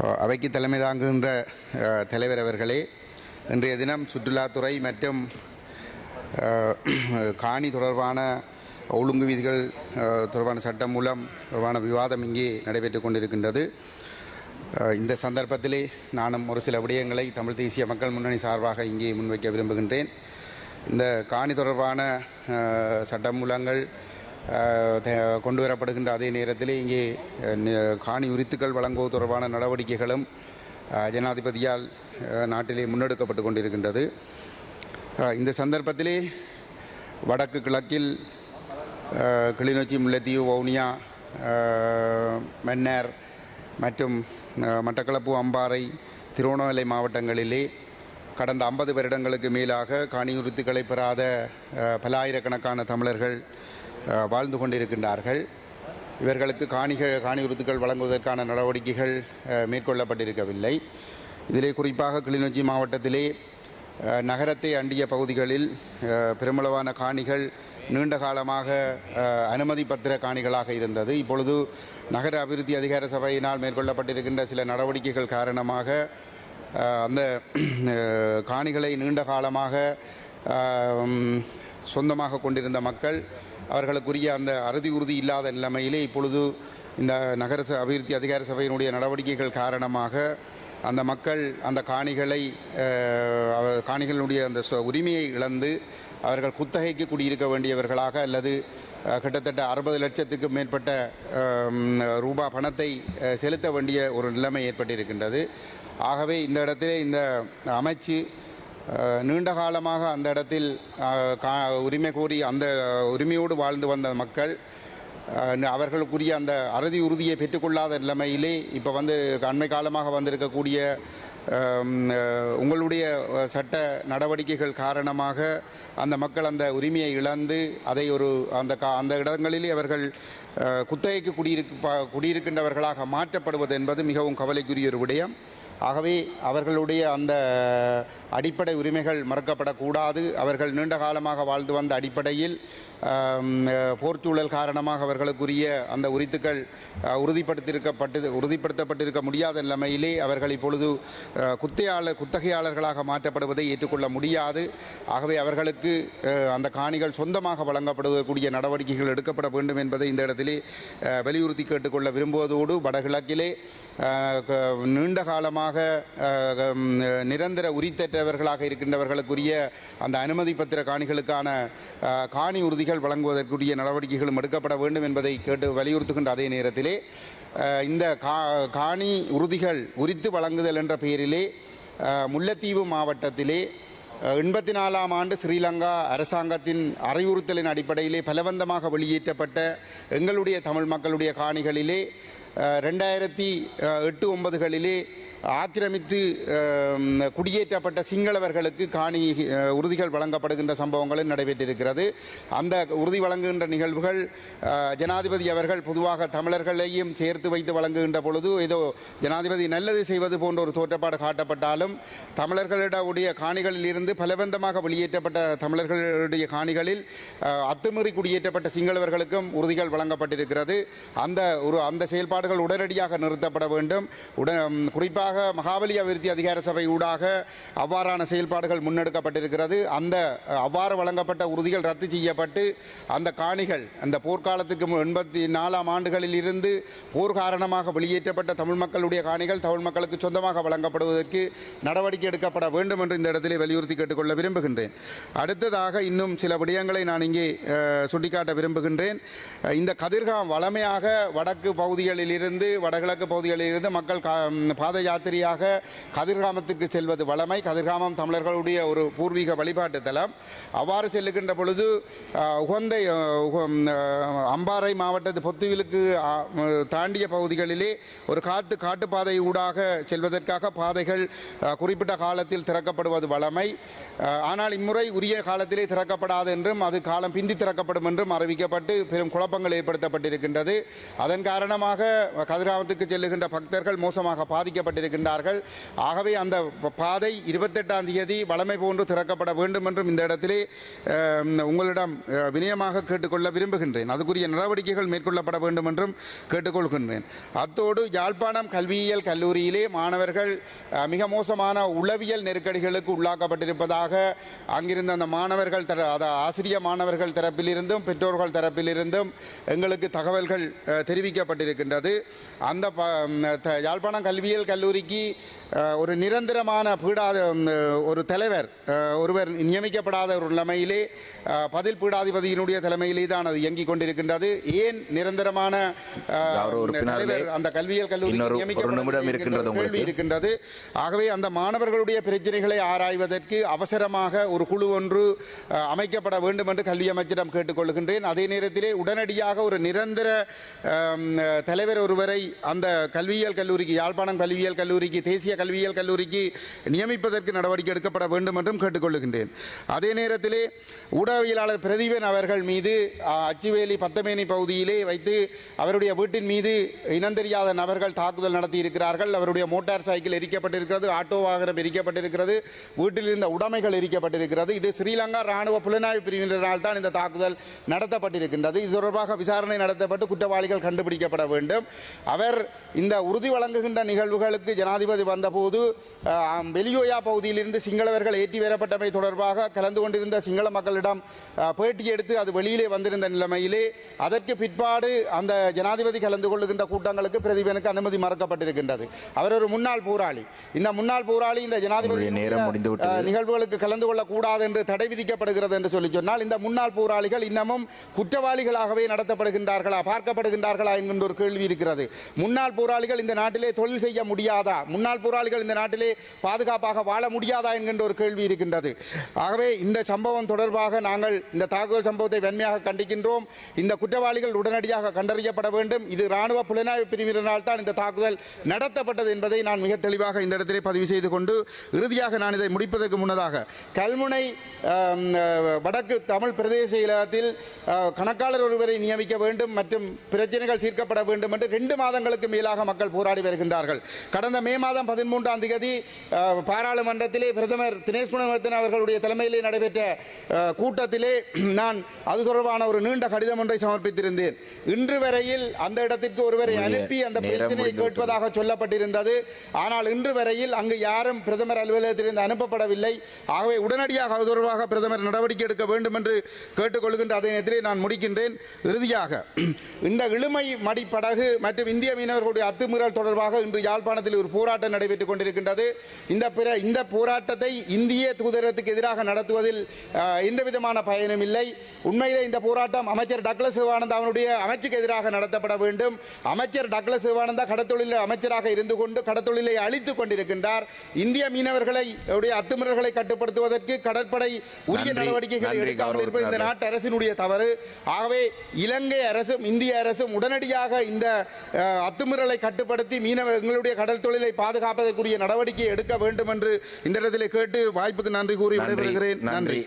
அவைக்கு தலைமை தாங்குகின்ற தலைவர் அவர்களே இன்றைய தினம் சுற்றுலாத்துறை மற்றும் காணி தொடர்பான ஒழுங்கு விதிகள் தொடர்பான சட்டம் மூலம் தொடர்பான விவாதம் இங்கே நடைபெற்று கொண்டிருக்கின்றது. இந்த சந்தர்ப்பத்திலே நானும் ஒரு சில விடயங்களை தமிழ் தேசிய மக்கள் முன்னணி சார்பாக இங்கே முன்வைக்க விரும்புகின்றேன். இந்த காணி தொடர்பான சட்ட சட்டமூலங்கள் கொண்டு வரப்படுகின்ற அதே நேரத்திலே இங்கே காணி உரித்துக்கள் வழங்குவது தொடர்பான நடவடிக்கைகளும் ஜனாதிபதியால் நாட்டிலே முன்னெடுக்கப்பட்டு கொண்டிருக்கின்றது. இந்த சந்தர்ப்பத்திலே வடக்கு கிழக்கில் கிளிநொச்சி முல்லைத்தீவு வவுனியா மென்னர் மன்னார் மற்றும் மட்டக்களப்பு அம்பாறை திருவண்ணாமலை மாவட்டங்களிலே கடந்த ஐம்பது வருடங்களுக்கு மேலாக காணியுறுத்துக்களை பெறாத பல ஆயிரக்கணக்கான தமிழர்கள் வாழ்ந்து கொண்டிருக்கின்றார்கள். இவர்களுக்கு காணிகள் காணி காணியுறுத்துக்கள் வழங்குவதற்கான நடவடிக்கைகள் மேற்கொள்ளப்பட்டிருக்கவில்லை. இதிலே குறிப்பாக கிளிநொச்சி மாவட்டத்திலே நகரத்தை அண்டிய பகுதிகளில் பெருமளவான காணிகள் நீண்ட காலமாக அனுமதி பத்திர காணிகளாக இருந்தது. இப்பொழுது நகர அபிவிருத்தி அதிகார சபையினால் மேற்கொள்ளப்பட்டிருக்கின்ற சில நடவடிக்கைகள் காரணமாக அந்த காணிகளை நீண்ட காலமாக சொந்தமாக கொண்டிருந்த மக்கள் அவர்களுக்குரிய அந்த அறுதி உறுதி இல்லாத நிலைமையிலே இப்பொழுது இந்த நகர ச- அபிவிருத்தி அதிகார சபையினுடைய நடவடிக்கைகள் காரணமாக அந்த மக்கள் அந்த காணிகளை காணிகளுடைய அந்த உரிமையை இழந்து அவர்கள் குத்தகைக்கு குடியிருக்க வேண்டியவர்களாக அல்லது கிட்டத்தட்ட அறுபது லட்சத்துக்கு மேற்பட்ட ரூபா பணத்தை செலுத்த வேண்டிய ஒரு நிலைமை ஏற்பட்டிருக்கின்றது. ஆகவே இந்த இடத்திலே இந்த அமைச்சு நீண்ட காலமாக அந்த இடத்தில் கா- உரிமை கோரி அந்த உரிமையோடு வாழ்ந்து வந்த மக்கள் அவர்களுக்குரிய அந்த அறுதி உறுதியை பெற்றுக்கொள்ளாத நிலைமையிலே இப்போ வந்து அண்மை காலமாக வந்திருக்கக்கூடிய உங்களுடைய சட்ட நடவடிக்கைகள் காரணமாக அந்த மக்கள் அந்த உரிமையை இழந்து அதை ஒரு அந்த கா அந்த இடங்களிலே அவர்கள் குத்தகைக்கு குடியிருக்கு குடியிருக்கின்றவர்களாக மாற்றப்படுவது என்பது மிகவும் கவலைக்குரிய ஒரு விடயம். ஆகவே அவர்களுடைய அந்த அடிப்படை உரிமைகள் மறக்கப்படக்கூடாது. அவர்கள் நீண்ட காலமாக வாழ்ந்து வந்த அடிப்படையில் போர்ச்சூழல் காரணமாக அவர்களுக்குரிய அந்த உரித்துக்கள் உறுதிப்படுத்தியிருக்கப்பட்டு உறுதிப்படுத்தப்பட்டிருக்க முடியாத நிலைமையிலே அவர்கள் இப்பொழுது குத்தையாளர் குத்தகையாளர்களாக மாற்றப்படுவதை ஏற்றுக்கொள்ள முடியாது. ஆகவே அவர்களுக்கு அந்த காணிகள் சொந்தமாக வழங்கப்படுவதற்குரிய நடவடிக்கைகள் எடுக்கப்பட வேண்டும் என்பதை இந்த இடத்திலே வலியுறுத்தி கேட்டுக்கொள்ள விரும்புவதோடு வடகிழக்கிலே க- நீண்ட காலமாக அஹ், நிரந்தர உரித்தற்றவர்களாக இருக்கின்றவர்களுக்குரிய அந்த அனுமதி பத்திர காணிகளுக்கான காணி உறுதிகள் வழங்குவதற்குரிய நடவடிக்கைகளும் எடுக்கப்பட வேண்டும் என்பதை கேட்டு வலியுறுத்துகின்ற அதே நேரத்திலே இந்த கா காணி உறுதிகள் உரித்து வழங்குதல் என்ற பெயரிலே முல்லைத்தீவு மாவட்டத்திலே எண்பத்தி நாலாம் ஆண்டு ஸ்ரீலங்கா அரசாங்கத்தின் அறிவுறுத்தலின் அடிப்படையிலே பலவந்தமாக வெளியேற்றப்பட்ட எங்களுடைய தமிழ் மக்களுடைய காணிகளிலே ரெண்டாயிரத்தி எட்டு ஒன்பதுகளிலே ஆக்கிரமித்து குடியேற்றப்பட்ட சிங்களவர்களுக்கு காணி உறுதிகள் வழங்கப்படுகின்ற சம்பவங்களும் நடைபெற்றிருக்கிறது. அந்த உறுதி வழங்குகின்ற நிகழ்வுகள் ஜனாதிபதி அவர்கள் பொதுவாக தமிழர்களையும் சேர்த்து வைத்து வழங்குகின்ற பொழுது ஏதோ ஜனாதிபதி நல்லது செய்வது போன்ற ஒரு தோற்றப்பாடு காட்டப்பட்டாலும் தமிழர்களிடைய காணிகளில் இருந்து பலவந்தமாக வெளியேற்றப்பட்ட தமிழர்களுடைய காணிகளில் அத்துமீறி குடியேற்றப்பட்ட சிங்களவர்களுக்கும் உறுதிகள் வழங்கப்பட்டிருக்கிறது. அந்த ஒரு அந்த செயல்பாடுகள் உடனடியாக நிறுத்தப்பட வேண்டும். உடன் குறிப்பாக மகாபலி அபிவிருத்தி அதிகார சபை ஊடாக அவ்வாறான செயல்பாடுகள் முன்னெடுக்கப்பட்டிருக்கிறது. அந்த அவ்வாறு வழங்கப்பட்ட உறுதிகள் ரத்து செய்யப்பட்டு அந்த காணிகள் அந்த போர்க்காலத்துக்கு எண்பத்தி நாலாம் ஆண்டுகளில் இருந்து போர் காரணமாக வெளியேற்றப்பட்ட தமிழ் மக்களுடைய காணிகள் தமிழ் மக்களுக்கு சொந்தமாக வழங்கப்படுவதற்கு நடவடிக்கை எடுக்கப்பட வேண்டும் என்று இந்த இடத்திலே வலியுறுத்தி கேட்டுக்கொள்ள விரும்புகின்றேன். அடுத்ததாக இன்னும் சில விடயங்களை நான் இங்கே சுட்டிக்காட்ட விரும்புகின்றேன். இந்த கதிர்காம் வளமையாக வடக்கு பகுதிகளில் இருந்து வடகிழக்கு பகுதிகளில் இருந்து மக்கள் பாத யாத்திரையாக கதிர்காமத்துக்கு செல்வது வளமை கதிர்காமம் தமிழர்களுடைய ஒரு பூர்வீக வழிபாட்டு தலம். அவ்வாறு செல்லுகின்ற பொழுது உகந்த அம்பாறை மாவட்டத்து பொத்துவிலுக்கு தாண்டிய பகுதிகளிலே ஒரு காட்டு காட்டுப்பாதை ஊடாக செல்வதற்காக பாதைகள் குறிப்பிட்ட காலத்தில் திறக்கப்படுவது வளமை ஆனால் இம்முறை உரிய காலத்திலே திறக்கப்படாது என்றும் அது காலம் பிந்தி திறக்கப்படும் என்றும் அறிவிக்கப்பட்டு பெரும் குழப்பங்கள் ஏற்படுத்தப்பட்டிருக்கின்றது. அதன் காரணமாக கதிராமத்துக்கு செல்லுகின்ற பக்தர்கள் மோசமாக பாதிக்கப்பட்டிருக்கின்றனர். திறக்கப்பட்டிருக்கின்றார்கள் ஆகவே அந்த பாதை இருபத்தெட்டாம் தேதி வளமை போன்று திறக்கப்பட வேண்டும் என்றும் இந்த இடத்திலே உங்களிடம் வினயமாக கேட்டுக்கொள்ள விரும்புகின்றேன். அதுக்குரிய நடவடிக்கைகள் மேற்கொள்ளப்பட வேண்டும் என்றும் கேட்டுக்கொள்கின்றேன். அத்தோடு யாழ்ப்பாணம் கல்வியியல் கல்லூரியிலே மாணவர்கள் மிக மோசமான உளவியல் நெருக்கடிகளுக்கு உள்ளாக்கப்பட்டிருப்பதாக அங்கிருந்த அந்த மாணவர்கள் தர ஆசிரிய மாணவர்கள் தரப்பிலிருந்தும் பெற்றோர்கள் தரப்பிலிருந்தும் எங்களுக்கு தகவல்கள் தெரிவிக்கப்பட்டிருக்கின்றது. அந்த யாழ்ப்பாணம் கல்வியியல் கல்லூரி அஹ், ஒரு நிரந்தரமான பீடாத ஒரு தலைவர் ஒருவர் நியமிக்கப்படாத ஒரு நிலைமையிலே பதில் பீடாதிபதியினுடைய தலைமையிலே தான் அது இயங்கிக் கொண்டிருக்கின்றது. ஏன் நிரந்தரமான அந்த கல்வியியல் கல்லூரி இருக்கின்றது ஆகவே அந்த மாணவர்களுடைய பிரச்சனைகளை ஆராய்வதற்கு அவசரமாக ஒரு குழு ஒன்று அமைக்கப்பட வேண்டும் என்று கல்வி அமைச்சரிடம் கேட்டுக்கொள்கின்றேன். அதே நேரத்திலே உடனடியாக ஒரு நிரந்தர தலைவர் ஒருவரை அந்த கல்வியியல் கல்லூரிக்கு யாழ்ப்பாணம் கல்வியியல் கல்லூரிக்கு தேசிய கல்வியியல் கல்லூரிக்கு நியமிப்பதற்கு நடவடிக்கை எடுக்கப்பட வேண்டும் என்றும் கேட்டுக்கொள்கின்றேன் அதே நேரத்திலே ஊடகவியலாளர் பிரதீபன் அவர்கள் மீது அச்சுவேலி பத்தமேனி பகுதியிலே வைத்து அவருடைய வீட்டின் மீது இனந்தெரியாத நபர்கள் தாக்குதல் நடத்தி இருக்கிறார்கள் அவருடைய மோட்டார் சைக்கிள் எரிக்கப்பட்டிருக்கிறது ஆட்டோ வாகனம் எரிக்கப்பட்டிருக்கிறது வீட்டில் இருந்த உடைமைகள் எரிக்கப்பட்டிருக்கிறது. இது ஸ்ரீலங்கா ராணுவ புலனாய்வு பிரிவினரால் தான் இந்த தாக்குதல் நடத்தப்பட்டிருக்கின்றது. இது தொடர்பாக விசாரணை நடத்தப்பட்டு குற்றவாளிகள் கண்டுபிடிக்கப்பட வேண்டும். அவர் இந்த உறுதி வழங்குகின்ற நிகழ்வுகளுக்கு ஜனாதிபதி வந்தபோது வெளியோயா பகுதியிலிருந்து சிங்களவர்கள் ஏற்றி வரப்பட்டமை தொடர்பாக கலந்து கொண்டிருந்த சிங்கள மக்களிடம் பேட்டி எடுத்து அது வெளியிலே வந்திருந்த நிலைமையிலே அதற்கு பிற்பாடு அந்த ஜனாதிபதி கலந்து கொள்ளுகின்ற கூட்டங்களுக்கு பிரதிபனுக்கு அனுமதி மறுக்கப்பட்டிருக்கின்றது. அவர் ஒரு முன்னாள் போராளி. இந்த முன்னாள் போராளி இந்த ஜனாதிபதி. நிகழ்வுகளுக்கு கலந்து கொள்ளக்கூடாது என்று தடை விதிக்கப்படுகிறது என்று சொல்லி சொன்னால் இந்த முன்னாள் போராளிகள் இன்னமும் குற்றவாளிகளாகவே நடத்தப்படுகின்றார்களா பார்க்கப்படுகின்றார்களா என்கின்ற ஒரு கேள்வி இருக்கிறது. முன்னாள் போராளிகள் இந்த நாட்டிலே தொழில் செய்ய முடியாதா முன்னாள் போராளிகள் இந்த நாட்டிலே பாதுகாப்பாக வாழ முடியாதா என்கின்ற ஒரு கேள்வி இருக்கின்றது. ஆகவே இந்த சம்பவம் தொடர்பாக நாங்கள் இந்த தாக்குதல் சம்பவத்தை வன்மையாக கண்டிக்கின்றோம். இந்த குற்றவாளிகள் உடனடியாக கண்டறியப்பட வேண்டும். இது ராணுவ புலனாய்வு பிரிவினரால் தான் இந்த தாக்குதல் நடத்தப்பட்டது என்பதை நான் மிக தெளிவாக இந்த இடத்திலே பதிவு செய்து கொண்டு இறுதியாக நான் இதை முடிப்பதற்கு முன்னதாக கல்முனை வடக்கு தமிழ் பிரதேச இலகத்தில் கணக்காளர் ஒருவரை நியமிக்க வேண்டும் மற்றும் பிரச்சனைகள் தீர்க்கப்பட வேண்டும் என்று ரெண்டு மாதங்களுக்கு மேலாக மக்கள் போராடி வருகின்றார்கள். கடந்த மே மாதம் பதிமூன்றாம் தேதி பாராளுமன்றத்திலே பிரதமர் தினேஷ் குணவர்த்தன் அவர்களுடைய தலைமையிலே நடைபெற்ற கூட்டத்திலே நான் அது தொடர்பான ஒரு நீண்ட கடிதம் ஒன்றை சமர்ப்பித்திருந்தேன். இன்று வரையில் அந்த இடத்திற்கு ஒருவரை அனுப்பி அந்த பிரச்சனையை. கேட்பதாக சொல்லப்பட்டிருந்தது. ஆனால் இன்று வரையில் அங்கு யாரும் பிரதமர் அலுவலகத்திலிருந்து அனுப்பப்படவில்லை. ஆகவே உடனடியாக அது தொடர்பாக பிரதமர் நடவடிக்கை எடுக்க வேண்டும் என்று கேட்டுக்கொள்கின்ற அதே நேரத்திலே நான் முடிக்கின்றேன். இறுதியாக இந்த இழுமை மடி படகு மற்றும் இந்திய மீனவர்களுடைய அத்துமீறல் தொடர்பாக இன்று யாழ்ப்பாணத்தில் ஒரு போராட்டம் நடைபெற்றுக் கொண்டிருக்கின்றது. இந்த பிற இந்த போராட்டத்தை இந்திய தூதரகத்துக்கு எதிராக நடத்துவதில் எந்த விதமான பயனும் இல்லை. உண்மையிலே இந்த போராட்டம் அமைச்சர் டக்ளஸ் சிவானந்தா அவனுடைய அமைச்சுக்கு எதிராக நடத்தப்பட வேண்டும். அமைச்சர் டக்ளஸ் சிவானந்தா கடத்தொழில் அமைச்சராக இருந்து கொண்டு கடத்தொழிலை அழித்துக் கொண்டிருக்கின்றார். இந்திய மீனவர்களை அத்துமீறல்களை கட்டுப்படுத்துவதற்கு கடற்படை உரிய நடவடிக்கைகளை எடுக்காமல் இருப்பது இந்த. நாட்டு அரசினுடைய தவறு. ஆகவே இலங்கை அரசும் இந்திய அரசும் உடனடியாக இந்த அத்துமீறலை கட்டுப்படுத்தி மீனவ எங்களுடைய கடல் தொழிலை பாதுகாப்பதற்குரிய நடவடிக்கை எடுக்க வேண்டும் என்று இந்த இடத்திலே கேட்டு வாய்ப்புக்கு நன்றி கூறி விடைபெறுகிறேன். நன்றி